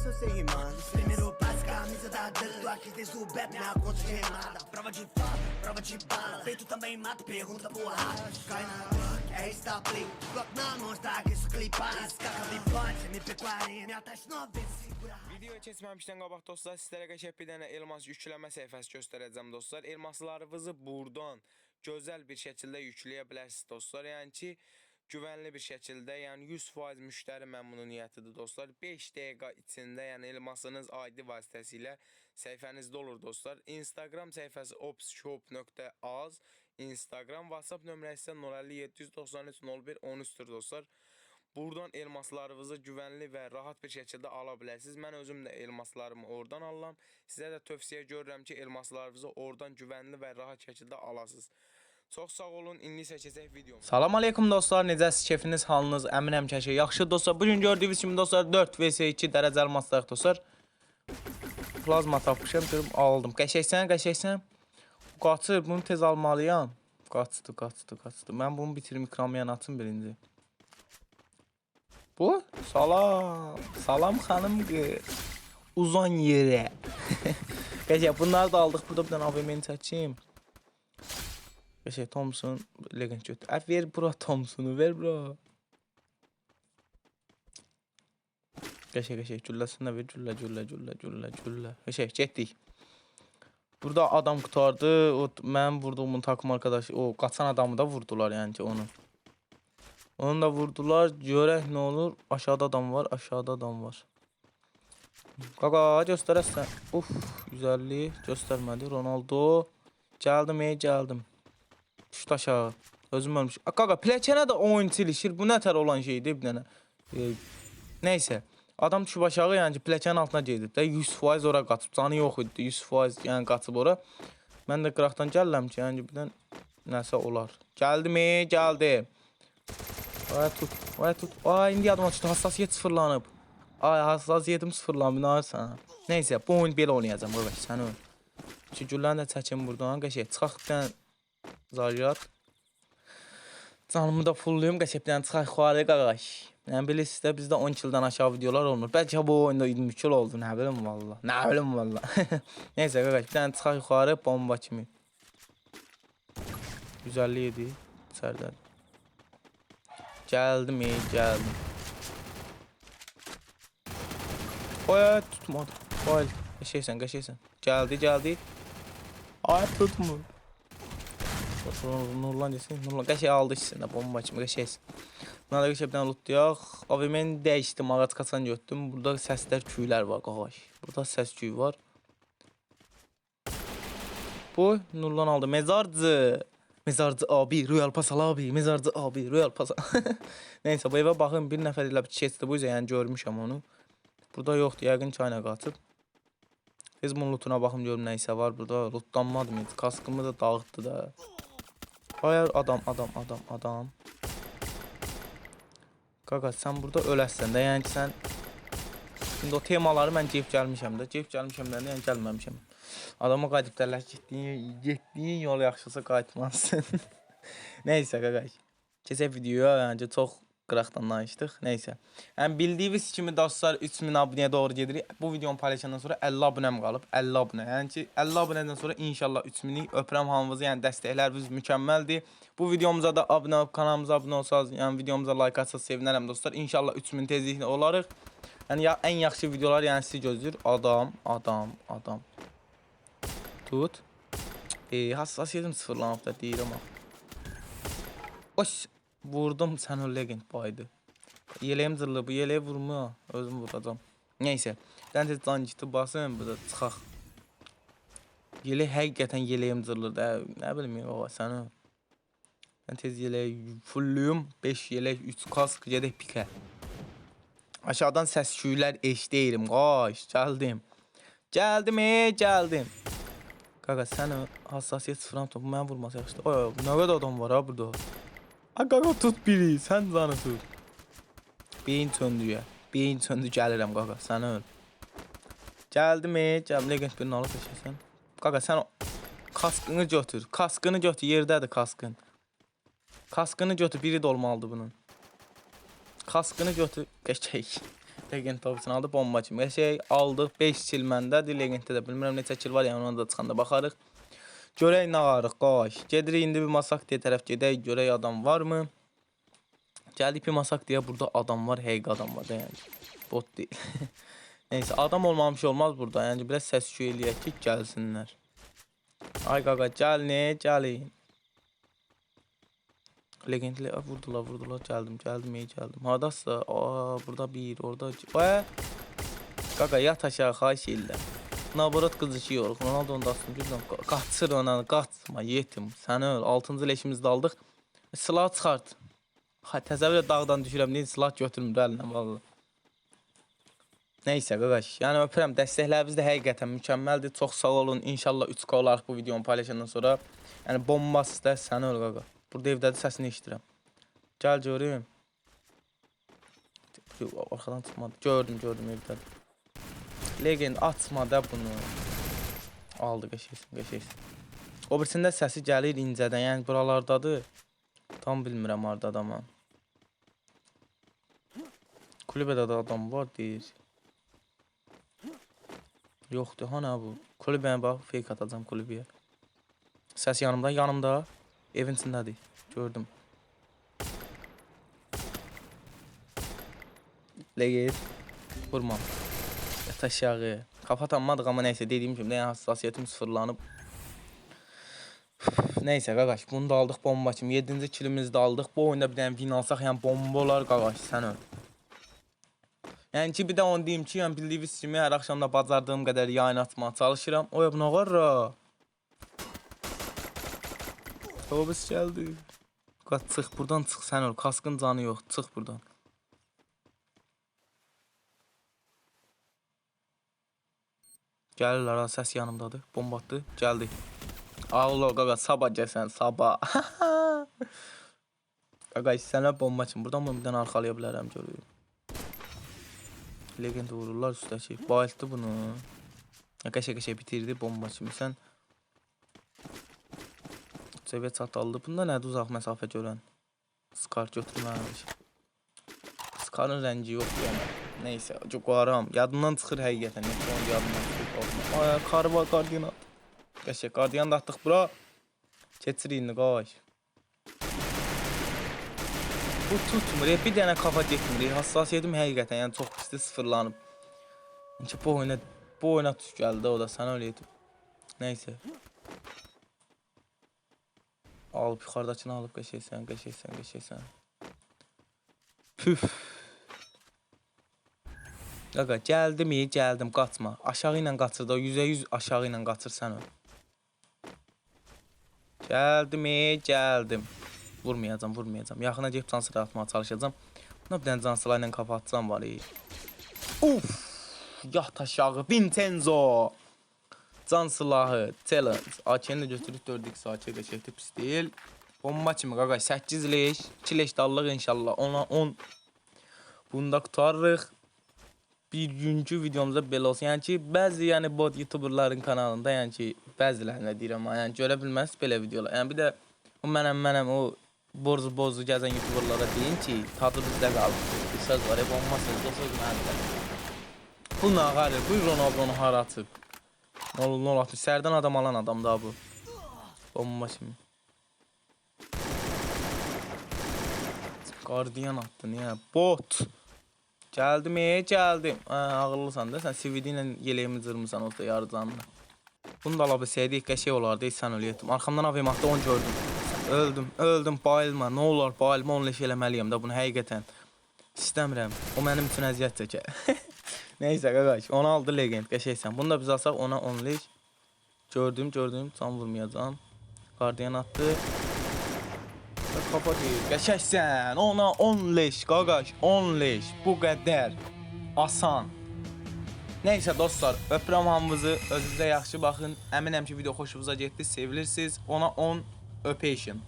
só ser rimando. Primeiro passo, camisa da Dana. Tô aqui desde o Bep, minha conta de remada. Prova de fala, prova de bala. Peito também mata, pergunta pro rato. Cai na Glock, é Play. Glock na mão, está aqui, isso clipar. Escaca de punch, MP40. Minha taxa 90, segura. Videoya keçməmişdən qabaq dostlar sizlərə qəşəng bir dənə elmas yükləmə səhifəsi göstərəcəm dostlar. Elmaslarınızı buradan gözəl bir şəkildə yükləyə bilərsiniz dostlar. Yəni ki, güvənli bir şəkildə, yəni 100% müştəri məmnuniyyətidir dostlar. 5 dəqiqə içində, yəni elmasınız ID vasitəsilə səhifənizdə olur dostlar. Instagram səhifəsi opsshop.az, Instagram, WhatsApp nömrəsi isə 05793 01 13-dür dostlar. Buradan elmaslarınızı güvənli və rahat bir şəkildə ala bilərsiniz. Mən özüm də elmaslarımı oradan alıram. Sizə də tövsiyə görürəm ki, elmaslarınızı oradan güvənli və rahat şəkildə alasınız. Çox sağ olun. İndi isə keçək. Salam aleykum dostlar. Necəsiz? Keyfiniz, halınız? Əminəm ki, hər şey yaxşı dostlar. Bu gün gördüyünüz kimi dostlar 4 vs 2 dərəcə elmasdayıq dostlar. Plazma tapmışam, görüm aldım. Qəşəksən, qəşəksən. Qaçır, bunu tez almalıyam. Qaçdı, qaçdı, qaçdı. Mən bunu bitirim ikramıyan açım birinci. Bu? Salam. Salam xanım qız. Uzan yerə. Qəşəng bunları da aldıq. Burada bir dənə AVM-ni çəkeyim. Qəşəng Thompson legend götür. Ə ver bura Thompsonu, ver bura. Qəşəng qəşəng gülləsini də ver. Güllə, güllə, güllə, güllə, güllə. Qəşəng getdik. Burada adam qutardı. O mənim vurduğumun takım arkadaşı, o qaçan adamı da vurdular yəni ki onu. Onu da vurdular. Görək nə olur. Aşağıda adam var, aşağıda adam var. Qaqa göstərəsən. Uf, 150 göstərmədi. Ronaldo. Gəldim, ey, gəldim. Düşdü aşağı. Özüm ölmüş. A, Qaqa, pləkənə də oyun ilişir. Bu nətər olan şeydir bir dənə. E, nəysə. Adam düşüb aşağı, yəni ki, altına gedib də 100% ora qaçıb. Canı yox idi. 100% yəni qaçıb ora. Mən də qıraqdan gəlirəm ki, yəni birdən nəsə olar. Gəldim, ey, gəldim. Vay tut, vay tut. Ay indi yadıma düşdü. Hassasiyet sıfırlanıb. Ay hassasiyetim sıfırlanıb. Nə arsan? Nəysə, bu oyun belə oynayacağam qardaş. Sən öl. Şu güllərini də çəkim buradan. Qəşəng çıxaq bir dənə zaryat. Canımı da bir dənə çıxaq yuxarı qardaş. Yəni bilirsiniz də bizdə 10 kildən aşağı videolar olmur. Bəlkə bu oyunda 20 kil oldu. Nə bilim valla. Nə bilim valla. Nəysə qardaş bir dənə çıxaq yuxarı bomba kimi. 157 içəridə. Geldim iyi geldim. Oy tutmadı. Oy geçeysen geçeysen. Geldi geldi. Ay tutmu. Nurlan desin. Nurlan qəşəng aldı içində bomba kimi qəşəngsin. Buna da qəşəng bir dənə lootlayaq. AVM-ni dəyişdim, ağac kaçan götürdüm. Burada səslər, küylər var qaqaş. Burada səs küyü var. Bu Nurlan aldı. Mezarcı. Mezarcı abi, Royal Pasal abi, Mezarcı abi, Royal Pasal. Neyse bu evə baxın, bir nəfər ilə keçdi bu yüzden yəni görmüşəm onu. Burada yoxdur, yəqin ki ayna qaçıb. Biz bunun lootuna baxım görüm nə isə var burada. Lootlanmadım heç. Kaskımı da dağıtdı da. Hayır adam, adam, adam, adam. Qaqa sən burada öləsən də, yəni sən İndi o temaları mən ceyb gəlmişəm də. Ceyb gəlmişəm də, yəni gəlməmişəm. Adama qayıdıb derlər getdiyin, getdiyin yol yaxşısa qayıtmazsın. Nəysə qaqaş. Keçək videoya, yəni çox qıraqdan danışdıq. Nəysə. Yəni bildiyiniz kimi dostlar 3000 abunəyə doğru gedirik. Bu videonu paylaşandan sonra 50 abunəm qalıb. 50 abunə. Yəni ki 50 abunədən sonra inşallah 3000-i öpürəm hamınızı. Yəni dəstəkləriniz mükəmməldir. Bu videomuza da abunə olub kanalımıza abunə olsanız, yəni videomuza like atsanız sevinərəm dostlar. İnşallah 3000 tezliklə olarıq. Yəni ya, ən yaxşı videolar yəni sizi gözləyir. Adam, adam, adam. Tut. E, hassasiyetim sıfırlanıb da deyirəm. Oş, vurdum sən o legend baydı. Yeləyim zırlı, bu yeleği vurma. Özüm vuracağım. Neyse. Tez can gitti basın, bu da çıxaq. Yelək həqiqətən yeləyim zırlı da. Nə bilim baba səni. Mən tez yeleği fulluyum. 5 yelək, 3 kask, gedək pikə. Aşağıdan səs küylər eşdəyirəm. Qaş, gəldim. Gəldim, ey, gəldim. Qaqa sən o hassasiyet sıfıram topu mənə vurması yaxşıdır. Oy, nə qədər adam var ha burada. Qaqa tut biri, sən canı tut. Beyin söndü ya. Beyin söndü gəlirəm qaqa, sən öl. Gəldim, ey, gəldim. Legend birini alıb eşəsən. Qaqa sən kaskını götür. Kaskını götür, yerdədir kaskın. Kaskını götür, biri də olmalıdır bunun. Kaskını götür, qəşək. Legend topçunu aldı bomba kimi. Şey aldıq 5 kill məndə. Legenddə də bilmirəm neçə kill var, yəni ona da çıxanda baxarıq. Görək nə arıq qaş. Gedirik indi bir masak deyə tərəf gedək, görək adam varmı? Gəldik bir masak deyə burada adam var, həqiqi adam var da yəni. Bot deyil. Neyse adam olmamış olmaz burada. Yəni biraz səs küy eləyək ki, gəlsinlər. Ay qaqa gəl ne, gəlin. Legendli vurdular vurdular geldim geldim iyi geldim. Hadassa aa burada bir orada Aa! Qaqa yat aşağı edirəm. Naborat qızışıyor. Ronaldo'nun da aslında birdən qa- qaçır ona qaçma yetim. Sən öl 6-cı leşimizdə aldıq. Silah çıxart. Ha təsəvvür et dağdan düşürəm deyin silah götürmür əlinə vallahi. Neyse qaqaş. Yəni öpürəm. Dəstəkləriniz də həqiqətən mükəmməldir. Çox sağ olun. İnşallah 3K olaraq bu videonu paylaşandan sonra yəni bombası da sən öl qaqa. Burada evdədir səsini eşidirəm. Gəl görüm. Arxadan çıxmadı. Gördüm, gördüm evdədir. Legend açma da bunu. Aldı qəşəngsin, qəşəngsin. O birisində səsi gəlir incədən, yəni buralardadır. Tam bilmirəm harda adamı. Kulübədə də adam var deyir. Yoxdur, hana bu? Kulübəyə bax, fake atacağam kulübəyə. Səs yanımda, yanımda. Evin içindədir. Gördüm. Legit. Vurmam. Yat aşağı. Kafa ama neyse dediğim gibi yani hassasiyetim sıfırlanıp. neyse qaqaş bunu da aldıq bomba kimi 7-ci kilimizi de aldıq. Bu oyunda bir dənə win alsaq yəni bomba olar qaqaş sən öl. Yəni ki bir də onu deyim ki yəni bildiyiniz kimi hər axşam da bacardığım qədər yayın atmağa çalışıram. O ya buna qarra. Otobüs geldi. Qaç çıx buradan çıx sən öl. Kaskın canı yox. Çıx buradan. Gəlirlər ha səs yanımdadır. Bomba atdı. Gəldi. Allah qaqa sabah gəlsən sabah. qaqa sənə bomba üçün buradan mı bir dənə arxalaya bilərəm görürüm. Legend vururlar üstəki. Bayıltdı bunu. Qəşə-qəşə bitirdi bomba kimi. Sən seviyə çataldı. Bunda nədir uzaq məsafə görən? Scar götürməmiş. Scarın rəngi yoxdur yəni. Neyse, çok aram. Yadımdan çıxır həqiqətən. Neyse, onu yadımdan çıxır. Ay, kar var, qardiyan at. Qəşək, qardiyan da atdıq bura. Keçir indi, qaş. Bu tutmur, ya, bir dənə kafa getmir. Hassasiyyətim həqiqətən, yəni çox pisdir sıfırlanıb. İnki bu oyuna, bu oyuna tuş gəldi o da, sənə öyle yedim. Neyse. Alıb yuxarıdakını alıb qəşəksən, qəşəksən, qəşəksən. Püf. Qaqa gəldim, iyi gəldim, qaçma. Aşağı ilə qaçır da, 100-ə 100 aşağı ilə qaçır sən o. Gəldim, iyi gəldim. Vurmayacam, vurmayacam. Yaxına gəlib can sıra atmağa çalışacağam. Buna bir dənə can sıra ilə kafa atsam var iyi. Uf! Yat aşağı, Vincenzo! Can silahı, challenge. AK-ni də götürüb 4x AK qəşəkdir, pis deyil. Bomba kimi qaqa 8 leş, 2 leş dallıq inşallah. Ona 10 Bunda qutarırıq. Bir günkü videomuzda belə olsun. Yəni ki, bəzi yəni bot youtuberların kanalında, yəni ki, bəzilərinə deyirəm, yəni görə bilməz belə videolar. Yəni bir də o mənəm mənəm o borzu bozu gəzən youtuberlara deyin ki, tadı bizdə qalır. Bir söz var, hep olmazsınız, o söz məndə. Bu nağarı, bu Ronaldo'nu hara atıb. Ne olur ne olur. Serdən adam alan adam da bu. Bomba şimdi. Gardiyan attı niye? Bot. Geldim iyi geldim. Ha, ağıllısan da sen CVD ilə yeləyimi zırmısan olsa yarıcanla. Bunu da alabilsəydik qəşəng olardı. Heç sən ölüyədim. Arxamdan AVM-atda 10 gördüm. Öldüm, öldüm, bayılma. Ne olar, bayılma, onu leş eləməliyəm də bunu həqiqətən. İstəmirəm. O mənim üçün əziyyət çəkər. Neyse qaqaş, onu aldı legend, qəşəksən. Bunu da biz alsaq ona 10 leş. Gördüm, gördüm, can vurmayacağam. Qardiyan attı. Deyir, qəşəksən. Ona 10 leş, qaqaş, 10 leş. Bu qədər. Asan. Neyse dostlar, öpürəm hamınızı. Özünüzə yaxşı baxın. Əminəm ki, video xoşunuza getdi, sevilirsiniz. Ona 10 öpeyşin.